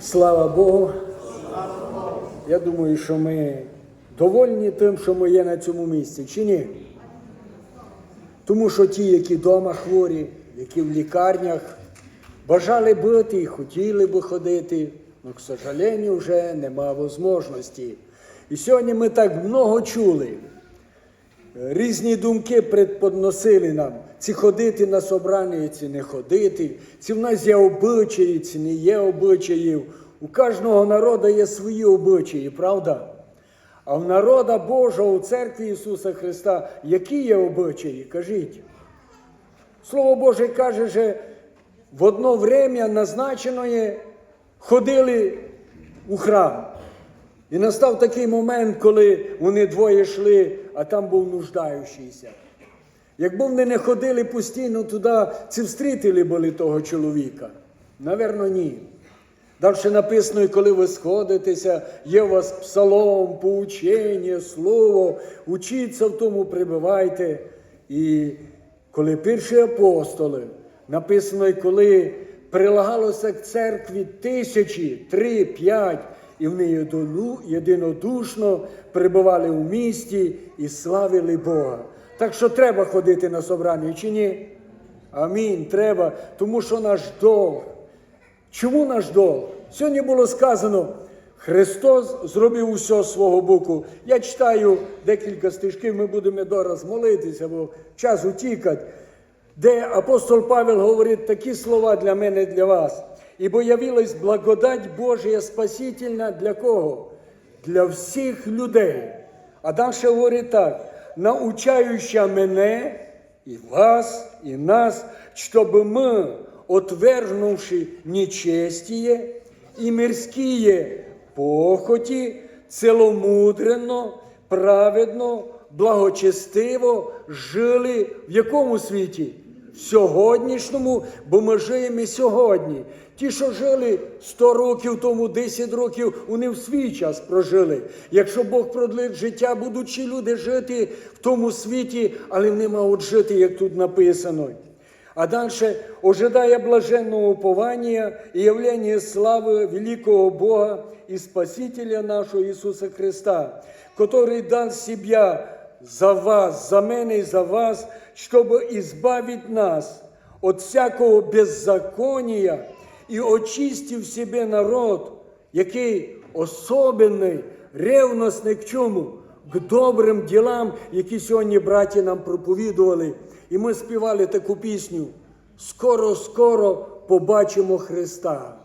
Слава Богу. Я думаю, що ми довольні тим, що ми є на цьому місці, чи ні? Тому що ті, які вдома хворі, які в лікарнях, бажали бути і хотіли би ходити, але, к сожалению, вже нема можливості. І сьогодні ми так много чули. Різні думки предподносили нам, ці ходити на собрання, ці не ходити, ці в нас є обичаї, ці не є обичаїв. У кожного народу є свої обичаї, правда? А в народа Божого, у церкві Ісуса Христа, які є обичаї? Кажіть. Слово Боже каже, що в одно время назначено є, ходили у храм. І настав такий момент, коли вони двоє йшли, а там був нуждаючийся. Якби вони не ходили постійно туди, чи встрітили були того чоловіка? Наверно, ні. Далі написано, і коли ви сходитеся, є у вас псалом, поучення, слово, учіться в тому, прибивайте. І коли перші апостоли, написано, і коли прилагалося к церкві тисячі, три, п'ять, і вони єдинодушно перебували у місті і славили Бога. Так що треба ходити на собрання чи ні? Амінь. Треба, тому що наш долг. Чому наш долг? Сьогодні було сказано, Христос зробив усе свого боку. Я читаю декілька стишків, ми будемо дораз молитися, бо час утікать, де апостол Павел говорить такі слова для мене, для вас. Ібо явилась благодать Божия спасительна для кого? Для всіх людей. А далі говорить так: научаюча мене і вас, і нас, щоб ми, отвергнувши нечестие і мирськие похоті, целомудрено, праведно, благочестиво жили в якому світі? В сьогоднішньому, бо ми живемо сьогодні. Ті, що жили 100 років тому, 10 років, вони в свій час прожили. Якщо Бог продлить життя, будучи люди жити в тому світі, але не мають жити, як тут написано. А далі ожидає блаженного уповання і явлення слави великого Бога і Спасителя нашого Ісуса Христа, который дал себя за вас, за мене і за вас, щоб избавить нас от всякого беззакония і очистив себе народ, який особенний, ревностний к чому? К добрим ділам, які сьогодні браті нам проповідували. І ми співали таку пісню. Скоро, скоро побачимо Христа.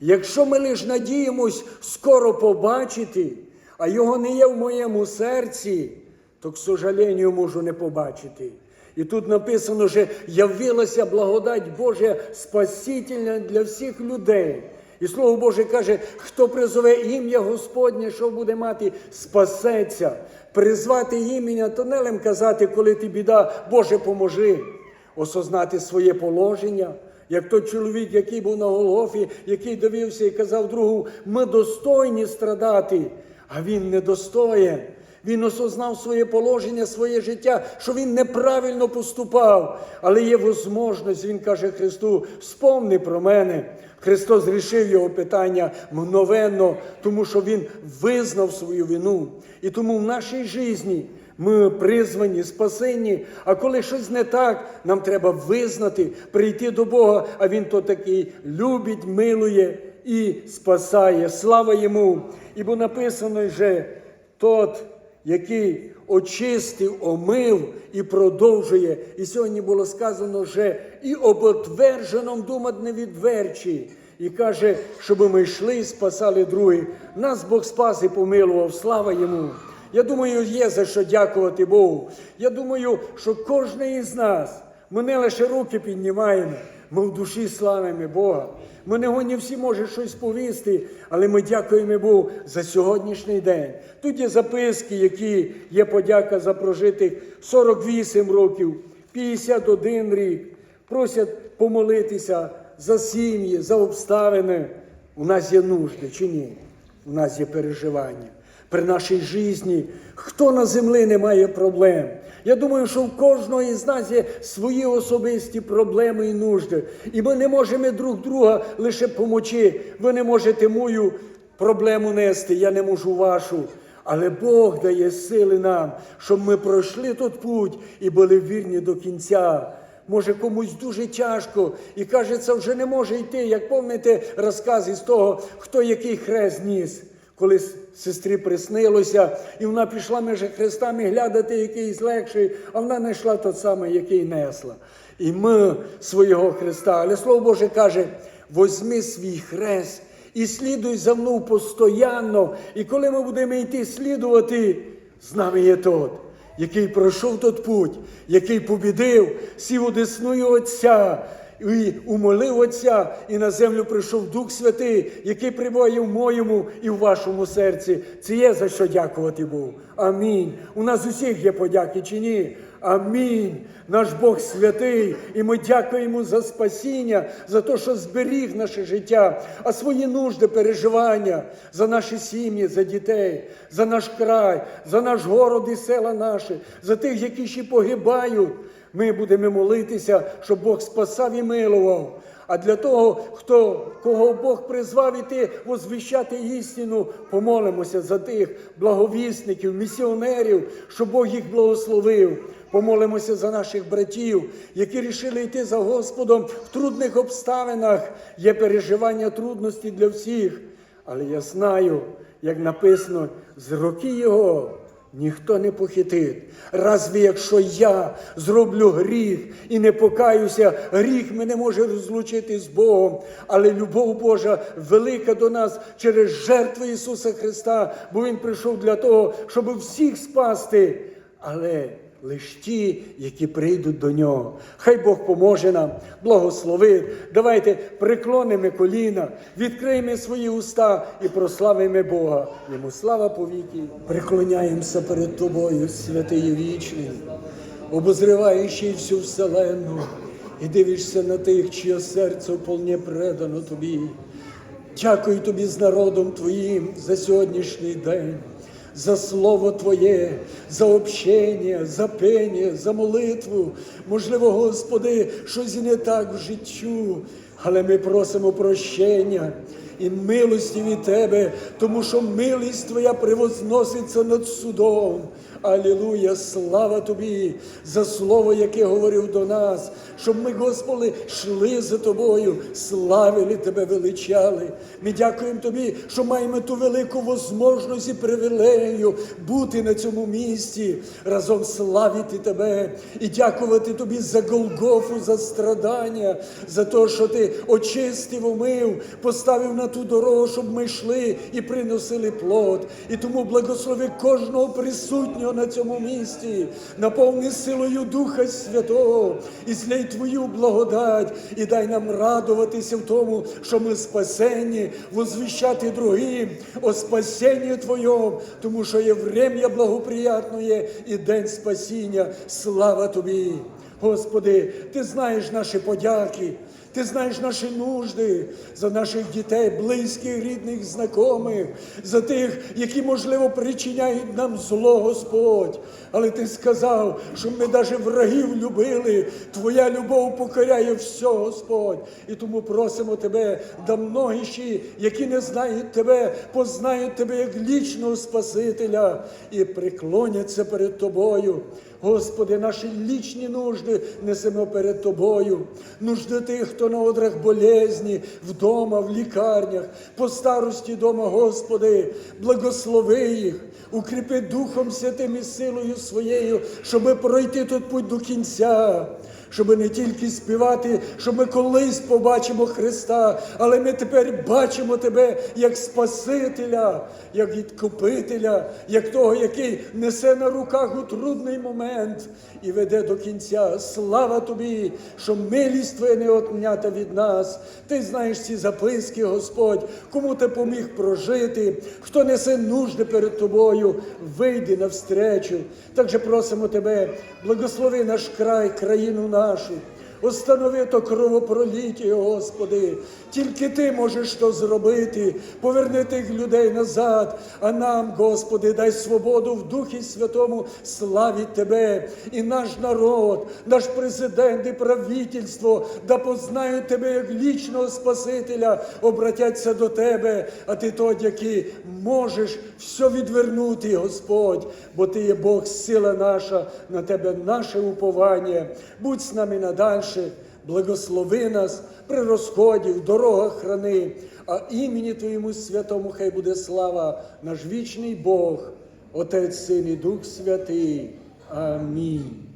Якщо ми лише надіємось скоро побачити, а його не є в моєму серці, то, к сожалению, можу не побачити. І тут написано, що явилася благодать Божа спасительна для всіх людей. І Слово Боже каже, хто призове ім'я Господнє, що буде мати, спасеться. Призвати ім'я, то не лем казати, коли ти біда, Боже, поможи. Осознати своє положення, як той чоловік, який був на Голгофі, який дивився і казав другу, ми достойні страдати, а він не достоєн. Він осознав своє положення, своє життя, що він неправильно поступав. Але є можливість, він каже Христу, спомни про мене. Христос рішив його питання мгновенно, тому що Він визнав свою вину. І тому в нашій житті ми призвані, спасені. А коли щось не так, нам треба визнати, прийти до Бога, а Він то такий любить, милує і спасає. Слава йому! Ібо написано вже тот який очистив, омив і продовжує. І сьогодні було сказано, що і об отверженому думать не відверчі. І каже, щоб ми йшли і спасали других. Нас Бог спас і помилував. Слава йому! Я думаю, є за що дякувати Богу. Я думаю, що кожен із нас, ми не лише руки піднімаємо, ми в душі славимо Бога. Ми не не всі може щось повісти, але ми дякуємо Богу за сьогоднішній день. Тут є записки, які є подяка за прожитих 48 років, 51 рік. Просять помолитися за сім'ї, за обставини. У нас є нужди чи ні? У нас є переживання. при нашій житті. Хто на землі не має проблем? Я думаю, що в кожного із нас є свої особисті проблеми і нужди. І ми не можемо друг друга лише помочи. Ви не можете мою проблему нести, я не можу вашу. Але Бог дає сили нам, щоб ми пройшли тут путь і були вірні до кінця. Може, комусь дуже тяжко і кажеться, вже не може йти. Як пам'ятаєте розказ із того, хто який хрест ніс. Коли сестрі приснилося, і вона пішла між хрестами глядати, якийсь легший, а вона знайшла той самий, який несла. І ми свого Христа. Але Слово Боже каже: возьми свій хрест і слідуй за мною постоянно. І коли ми будемо йти слідувати, з нами є тот, який пройшов тот путь, який побідив, сів у десною Отця. І умолив Отця, і на землю прийшов Дух Святий, який прибуває в моєму і в вашому серці. Це є за що дякувати Богу. Амінь. У нас усіх є подяки чи ні? Амінь. Наш Бог святий, і ми дякуємо за спасіння, за те, що зберіг наше життя, а свої нужди, переживання за наші сім'ї, за дітей, за наш край, за наш город і села наші, за тих, які ще погибають. Ми будемо молитися, щоб Бог спасав і милував. А для того, хто, кого Бог призвав іти возвіщати істину, помолимося за тих благовісників, місіонерів, щоб Бог їх благословив. Помолимося за наших братів, які рішили йти за Господом в трудних обставинах. Є переживання трудності для всіх. Але я знаю, як написано, з роки його ніхто не похитить. Разві якщо я зроблю гріх і не покаюся, гріх мене може розлучити з Богом. Але любов Божа велика до нас через жертву Ісуса Христа, бо Він прийшов для того, щоб всіх спасти. Але лиш ті, які прийдуть до нього. Хай Бог поможе нам, благословить. Давайте приклонимо коліна, відкриємо свої уста і прославимо Бога. Йому слава повіки. Приклоняємося перед тобою, святий вічний, обозриваючи всю вселенну, і дивишся на тих, чиє серце вполне предано тобі. Дякую тобі з народом Твоїм за сьогоднішній день, за слово Твоє, за общення, за пення, за молитву. Можливо, Господи, щось не так в життю, але ми просимо прощення і милості від Тебе, тому що милість Твоя превозноситься над судом. Алілуя, слава Тобі за слово, яке говорив до нас, щоб ми, Господи, йшли за Тобою, славили Тебе, величали. Ми дякуємо Тобі, що маємо ту велику можливість і привілею бути на цьому місці, разом славити Тебе і дякувати Тобі за Голгофу, за страдання, за те, що Ти очистив, умив, поставив на ту дорогу, щоб ми йшли і приносили плод. І тому благослови кожного присутнього на цьому місці, наповни силою Духа Святого і злей Твою благодать, і дай нам радуватися в тому, що ми спасені, возвіщати другим о спасенні Твоєму, тому що є врем'я благоприятне і день спасіння. Слава Тобі! Господи, Ти знаєш наші подяки. Ти знаєш наші нужди за наших дітей, близьких, рідних, знайомих, за тих, які, можливо, причиняють нам зло, Господь. Але ти сказав, що ми навіть врагів любили. Твоя любов покоряє все, Господь. І тому просимо Тебе, да многі ще, які не знають Тебе, познають Тебе як лічного Спасителя і преклоняться перед Тобою. Господи, наші лічні нужди несемо перед Тобою. Нужди тих, хто на одрах болезні, вдома, в лікарнях, по старості дома, Господи, благослови їх, укріпи Духом Святим і силою своєю, щоб пройти тут путь до кінця. Щоб не тільки співати, що ми колись побачимо Христа, але ми тепер бачимо Тебе як Спасителя, як відкупителя, як того, який несе на руках у трудний момент і веде до кінця. Слава Тобі, що милість Твоя не отнята від нас. Ти знаєш ці записки, Господь, кому ти поміг прожити, хто несе нужди перед тобою, вийди навстречу. Так же просимо Тебе, благослови наш край, країну нашу. Останови то кровопроліття, Господи. Тільки Ти можеш то зробити. Поверни тих людей назад. А нам, Господи, дай свободу в Духі Святому славіть Тебе. І наш народ, наш президент і правительство, да познають Тебе як вічного Спасителя, обратяться до Тебе, а Ти той, який можеш все відвернути, Господь, бо Ти є Бог, сила наша, на Тебе наше уповання. Будь з нами надальше, благослови нас при розході, в дорогах храни, а імені Твоєму святому хай буде слава, наш вічний Бог, Отець, Син і Дух Святий. Амінь.